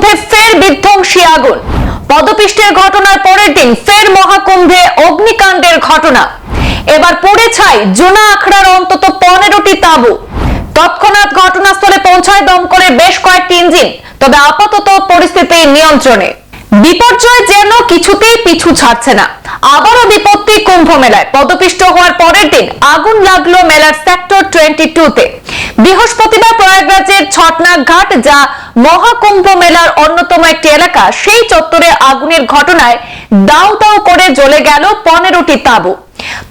মহাকুম্ভে ফের বিধ্বংসী আগুন। পদপিষ্টের ঘটনার পরের দিন ফের মহাকুম্ভে অগ্নিকাণ্ডের ঘটনা। এবার পড়ে ছাই জোনা আখড়ার অন্তত পনেরোটি তাঁবু। তৎক্ষণাৎ ঘটনাস্থলে পৌঁছায় দমকলের বেশ কয়েকটি ইঞ্জিন, তবে আপাতত পরিস্থিতি নিয়ন্ত্রণে। বিপর্যয় যেন কিছুতেই পিছু ছাড়ছে না। আবারও বিপত্তি কুম্ভ মেলায় পদপিষ্ট হওয়ার পরের দিন আগুন লাগল মেলার সেক্টর টোয়েন্টি টুতে বৃহস্পতিবার প্রয়াগরাজের ছটনাগ ঘাট যা মহাকুম্ভ মেলার অন্যতম একটি এলাকা, সেই চত্বরে আগুনের ঘটনায় দাউ দাউ করে জ্বলে গেল পনেরোটি তাঁবু।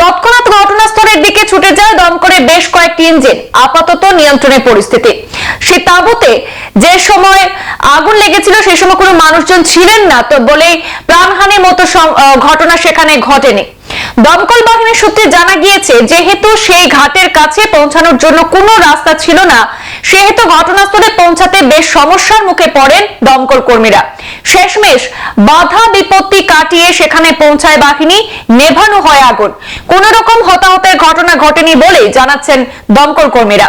তৎক্ষণাৎ ঘটনাস্থলের দিকে ছুটে যায় দমকলের বেশ কয়েকটি ইঞ্জিন, আপাতত নিয়ন্ত্রণে পরিস্থিতি। সে তাঁবুতে যে সময় আগুন লেগেছিল সেই সময় কোনো মানুষজন ছিলেন না, তো বলেই প্রাণহানির মতো ঘটনা সেখানে ঘটেনি। দমকল বাহিনীর সূত্রে জানা গিয়েছে, যেহেতু সেই ঘাটের কাছে পৌঁছানোর জন্য কোনো রাস্তা ছিল না, সেহেতু ঘটনাস্থলে পৌঁছাতে বেশ সমস্যার মুখে পড়েন দমকল কর্মীরা। শেষমেশ বাধা বিপত্তি কাটিয়ে সেখানে পৌঁছায় বাহিনী, নেভানো হয় আগুন। কোন রকম হতাহতের ঘটনা ঘটেনি বলেই জানাচ্ছেন দমকল কর্মীরা।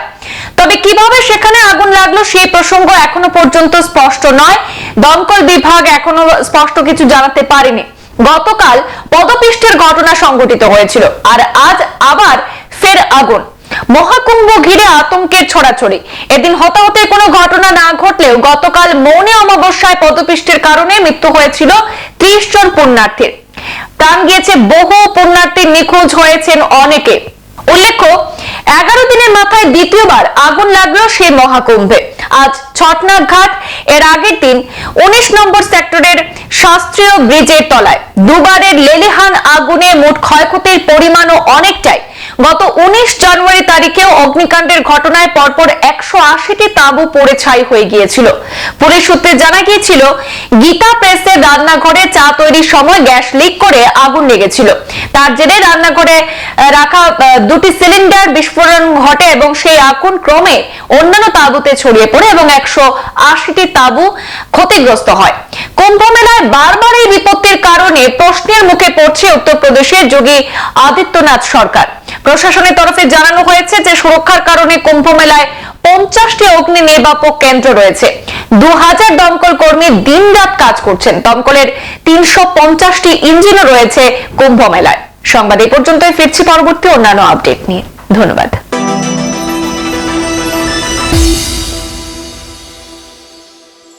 তবে কীভাবে সেখানে আগুন লাগল সেই প্রসঙ্গ এখনও পর্যন্ত স্পষ্ট নয়। দমকল বিভাগ এখনও স্পষ্ট কিছু জানাতে পারেনি। গতকাল পদপিষ্টের ঘটনা সংঘটিত হয়েছিল, আর আজ আবার ফের আগুন। মহাকুম্ভ ঘিরে আতঙ্কের ছড়াছড়ি। এদিন হতাহতের কোনো ঘটনা না ঘটলেও গতকাল মৌনে অমাবস্যায় পদপিষ্টের কারণে মৃত্যু হয়েছিল ত্রিশ জন পুণ্যার্থীর। প্রাণ গিয়েছে বহু পুণ্যার্থী নিখোঁজ হয়েছেন অনেকে। উল্লেখ্য, এগারো দিনের মাথায় দ্বিতীয়বার আগুন লাগল সেই মহাকুম্ভে। আজ ছটনাগ ঘাট এর আগের দিন উনিশ নম্বর সেক্টরের শাস্ত্রীয় ব্রিজের তলায়। দুবারের লেলিহান আগুনে মোট ক্ষয়ক্ষতির পরিমাণও অনেকটাই। গত উনিশ জানুয়ারি তারিখেও অগ্নিকাণ্ডের ঘটনায় পরপর একশো আশিটি তাঁবু পড়ে ছাই হয়ে গিয়েছিল। পুলিশ সূত্রে জানা গিয়েছিল, গীতা প্রেসের রান্নাঘরে চা তৈরির সময় গ্যাস লিক করে আগুন লেগেছিল। তার জেরে রান্নাঘরে রাখা দুটি সিলিন্ডার বিস্ফোরণ ঘটে এবং সেই আগুন ক্রমে অন্যান্য তাঁবুতে ছড়িয়ে পড়ে এবং একশো আশিটি তাঁবু ক্ষতিগ্রস্ত হয়। কুম্ভ মেলায় বারবার এই বিপত্তির কারণে প্রশ্নের মুখে পড়ছে উত্তরপ্রদেশের যোগী আদিত্যনাথ সরকার। প্রশাসনের তরফে জানানো হয়েছে যে, সুরক্ষার কারণে কুম্ভ মেলায় পঞ্চাশটি অগ্নি নির্বাপক কেন্দ্র রয়েছে। দু হাজার দমকল কর্মী দিন রাত কাজ করছেন। দমকলের তিনশো পঞ্চাশটি ইঞ্জিনও রয়েছে কুম্ভ মেলায় সংবাদ এই পর্যন্তই, ফিরছি পরবর্তী অন্যান্য আপডেট নিয়ে। ধন্যবাদ।